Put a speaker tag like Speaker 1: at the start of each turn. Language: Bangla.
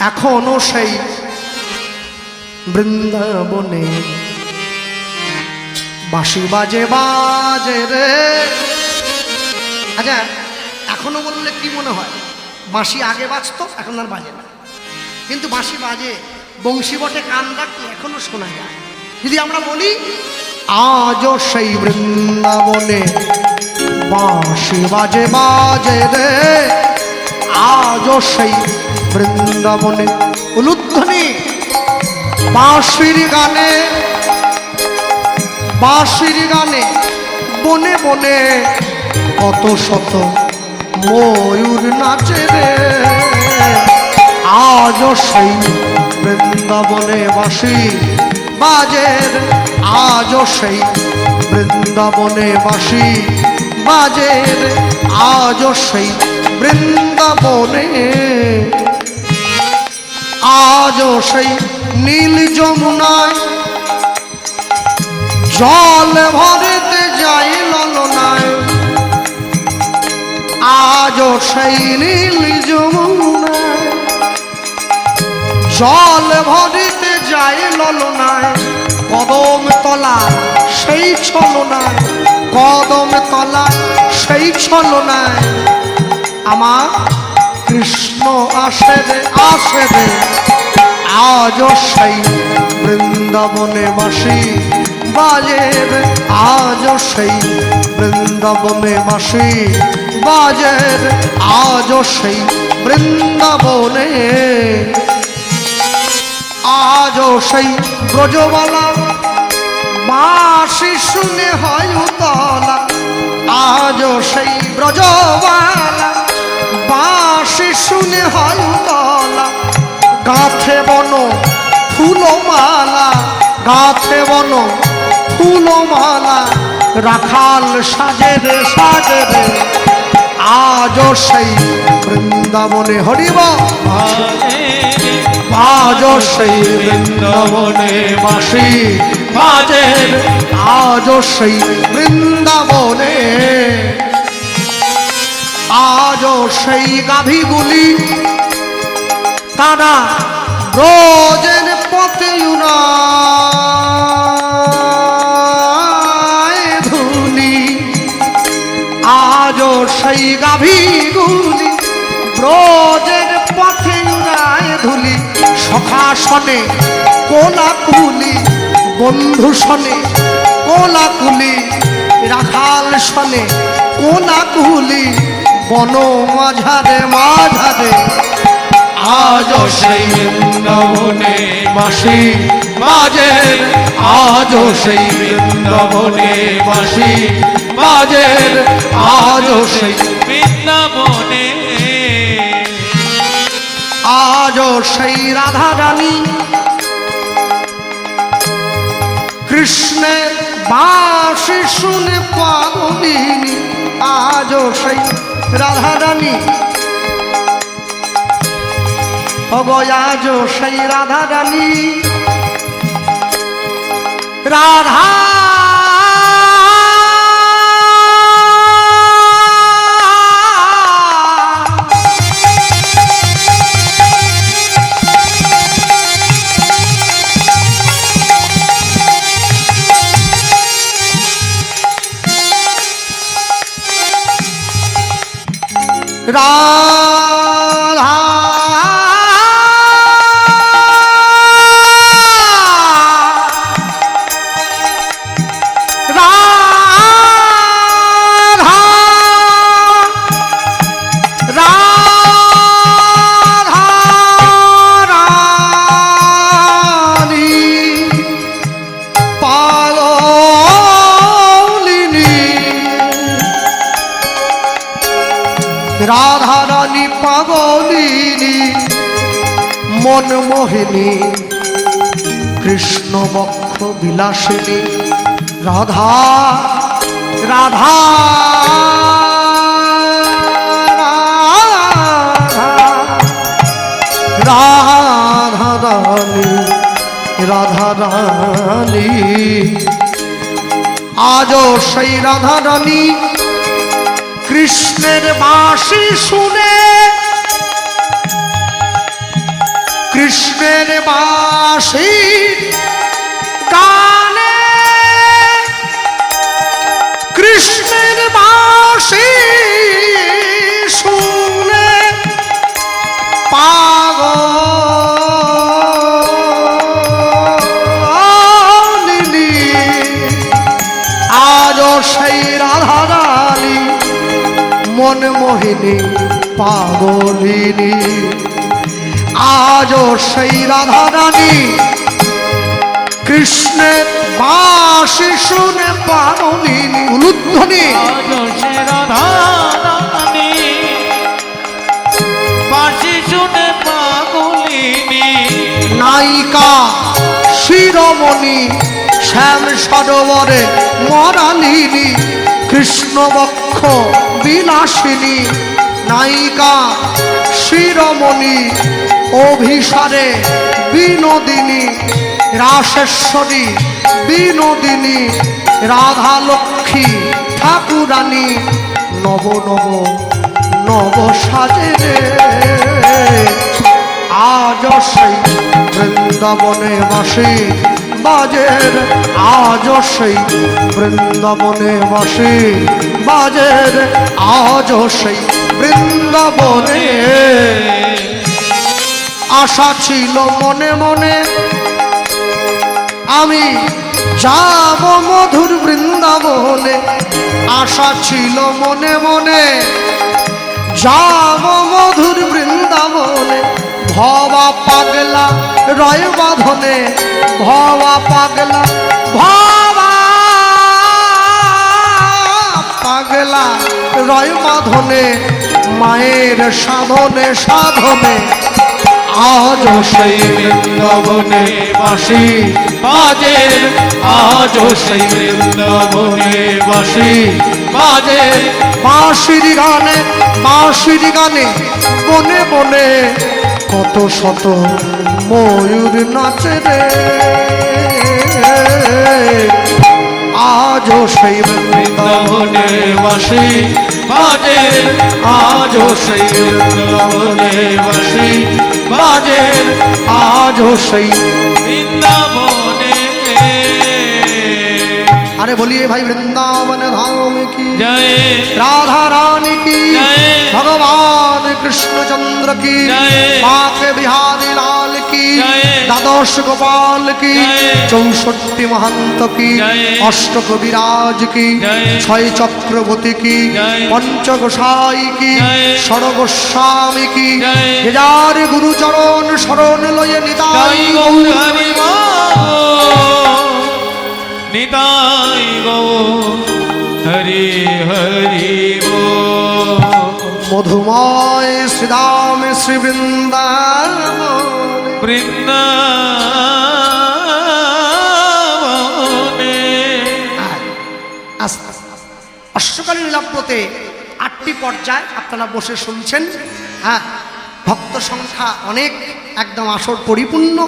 Speaker 1: এখনও সেই বৃন্দাবনে। বাঁশি বাজে বাজে রে। আচ্ছা এখনও বললে কি মনে হয়? বাঁশি আগে বাজতো, এখন আর বাজে না। কিন্তু বাঁশি বাজে, বংশী বটে কান রাখলে এখনও শোনা যায়। যদি আমরা বলি, আজও সেই বৃন্দাবনে বাঁশি বাজে বাজে রে। আজও সেই বৃন্দাবনে উলুধ্বনি, বাঁশির গানে বাঁশির গানে, বনে বনে কত শত ময়ূর নাচে রে। আজও সেই বৃন্দাবনে বাসি বাজের আজও সেই বৃন্দাবনে বাসি বাজের আজও সেই বৃন্দাবনে আজও সেই নীল যমুনায় জল ভরতে যাই ললনায়। আজও সেই নীল যমুনায় জল ভরিতে যাই ললনায়। কদম তলা সেই ছলনায়, কদম তলা সেই ছলনায়। আমার কৃষ্ণ আসে রে আসে রে। আজও সেই বৃন্দাবনে বাসি। বাজের আজও সেই বৃন্দাবনে বাসি। বাজের আজও সেই বৃন্দাবনে। আজও সেই ব্রজবালা বাঁশি গাছে বন ফুলমালা রাখাল সাজে রে সাজে রে আজও সেই বৃন্দাবনে হরিব আজও সেই বৃন্দাবনে বাসি বাজের আজও সেই বৃন্দাবনে। আজও সেই গাভীগুলি, তারা রোজের পথে উড়ায় ধুলি, আজও সেই গাভীগুলি ব্রজের পথে ধুলি সখাসনে কোলাকুলি, বন্ধু সনে কোলাকুলি, রাখাল সনে কোলাকুলি, বন মাঝারে মাঝারে
Speaker 2: আজও সেই বৃন্দাবনে বাসি। বাজে, আজও সেই বৃন্দাবনে বাসি। বাজে আজ সেই বৃন্দাবনে।
Speaker 1: আজও সেই রাধা রানী কৃষ্ণের বাঁশি শুনে পাগলিনী, আজও সেই রাধা রানী অগয়াজও সেই রাধা রানী রাধা। রাধা মনমোহিনী কৃষ্ণ বক্ষ বিলাসিনী রাধা রাধা রাধা রানী রাধা রানী। আজও সেই রাধা রানী কৃষ্ণের বাঁশি শুনে কৃষ্ণের বাসি গানে কৃষ্ণের বাসি শুনে পাগলিনী আজও সেই রাধারানী মন মোহিনী পাগলিনী। আজও সেই রাধারানী কৃষ্ণের বাসি শুনে পাগলিনী উলুধ্বনি। নায়িকা শিরোমণি শ্যাম সরোবরে মরালিনী কৃষ্ণবক্ষ বিলাসিনী নায়িকা শিরোমণি অভিসারে বিনোদিনী, রাসেশ্বরী, বিনোদিনী রাধা লক্ষ্মী ঠাকুরানী, নব নব নব সাজে আজ সেই বৃন্দাবনে বাসি বাজের আজ সেই বৃন্দাবনে বাসি বাজের আজ সেই বৃন্দাবনে আশা ছিল মনে মনে। আমি যাব মধুর বৃন্দাবনে। আশা ছিল মনে মনে। যাব মধুর বৃন্দাবনে। ভবা পাগলা রয় বাঁধনে ভবা পাগলা ভবা পাগলা রয় বাঁধনে মায়ের সাধনে সাধনে।
Speaker 2: আজ সেই বৃন্দাবনে বাসি। বাজে আজ সেই বৃন্দাবনে বাসি। বাজে,
Speaker 1: বাঁশির গানে বাঁশির গানে বনে বনে কত শত ময়ূর নাচে রে। আজও সেই বৃন্দাবনে
Speaker 2: বাসি। বাজে আজ সেই বৃন্দাবনে বাসি। বাজে
Speaker 1: আজও সেই
Speaker 2: বৃন্দাবনে।
Speaker 1: আরে বলিয়ে ভাই বৃন্দাবন ধাম কি? রাধা রানী
Speaker 2: কি?
Speaker 1: ভগবান কৃষ্ণচন্দ্র কি? মাকে
Speaker 2: বিহার
Speaker 1: দশ গোপাল কি চৌষট্টি মহান্ত কি? অষ্ট কবিরাজ কি? ছয় চক্রবর্তী কি? পঞ্চগোসাই কি? সরগোস্বামী কি? হেজার গুরুচরণ শরণ লয়ে নিতাই
Speaker 2: নিতাই গো হরি হরি গো
Speaker 1: মধুময় শ্রীদাম শ্রীবৃন্দা বৃন্দাবন। অশ্বকালীন লাভ্যতে আটটি পর্যায় আপনারা বসে শুনছেন হ্যাঁ ভক্ত সংখ্যা অনেক, একদম আসর পরিপূর্ণ